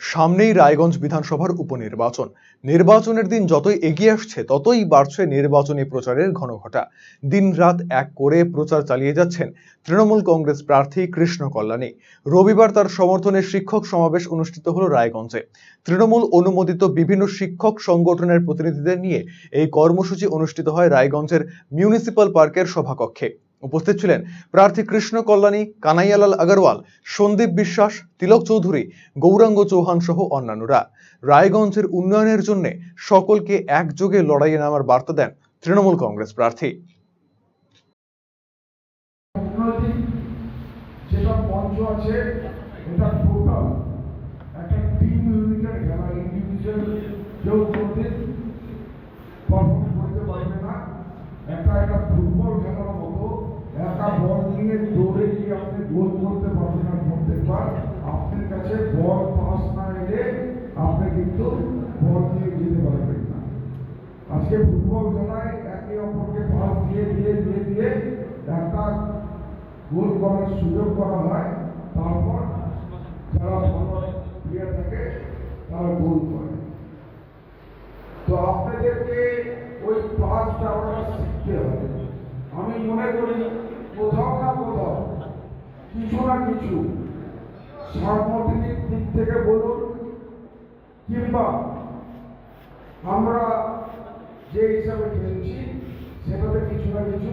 সামনেই রায়গঞ্জ বিধানসভার উপনির্বাচন। নির্বাচনের দিন যতই এগিয়ে আসছে, ততই বাড়ছে নির্বাচনী প্রচারের ঘনঘটা। দিনরাত এক করে প্রচার চালিয়ে যাচ্ছেন তৃণমূল কংগ্রেস প্রার্থী কৃষ্ণ কল্যাণী। রবিবার তার সমর্থনে শিক্ষক সমাবেশ অনুষ্ঠিত হলো রায়গঞ্জে। তৃণমূল অনুমোদিত বিভিন্ন শিক্ষক সংগঠনের প্রতিনিধিদের নিয়ে এই কর্মসূচি অনুষ্ঠিত হয় রায়গঞ্জের মিউনিসিপাল পার্কের সভাকক্ষে। উপস্থিত ছিলেন প্রার্থী কৃষ্ণ কল্যাণী, কানাইয়ালাল আগরওয়াল, সন্দীপ বিশ্বাস, তিলক চৌধুরী, গৌরাঙ্গ চৌহান সহ অন্যান্যরা। রায়গঞ্জের উন্নয়নের জন্য সকলকে একযোগে লড়াইয়ে নামার বার্তা দেন তৃণমূল কংগ্রেস প্রার্থী। একটা ফুটবল বল নিয়ে দৌড়ে গিয়ে আপনি গোল করতে পারবেন না প্রত্যেকবার আপনার কাছে বল পাস না এলে আপনি কিন্তু বল নিয়ে যেতে পারবেন না। আজকে ফুটবল খেলায় একে অপরকে পাস দিয়ে দিয়ে দিয়ে দিয়ে একটা গোল করার সুযোগ করা হয়। তারপর যারা ভালো প্লেয়ার থাকে, তারা গোল করে। তো আপনাদেরকে ওই পাসটা আপনারা শিখতে হবে। আমি মনে করি কিছু সাংগঠনিক দিক থেকে বলুন, কিংবা আমরা যে হিসাবে খেলছি, সেটাতে কিছু না কিছু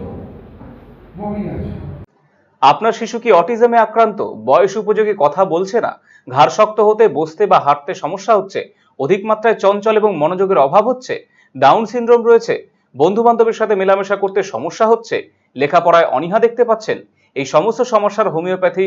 কমই আছে। আপনার শিশু কি অটিজমে আক্রান্ত? বয়স উপযোগী কথা বলছে না? ঘাড় শক্ত হতে, বসতে বা হাঁটতে সমস্যা হচ্ছে? অধিক মাত্রায় চঞ্চল এবং মনোযোগের অভাব হচ্ছে? ডাউন সিনড্রোম রয়েছে? বন্ধু বান্ধবের সাথে মেলামেশা করতে সমস্যা হচ্ছে? লেখাপড়ায় অনীহা দেখতে পাচ্ছেন? এই সমস্ত সমস্যার homeopathy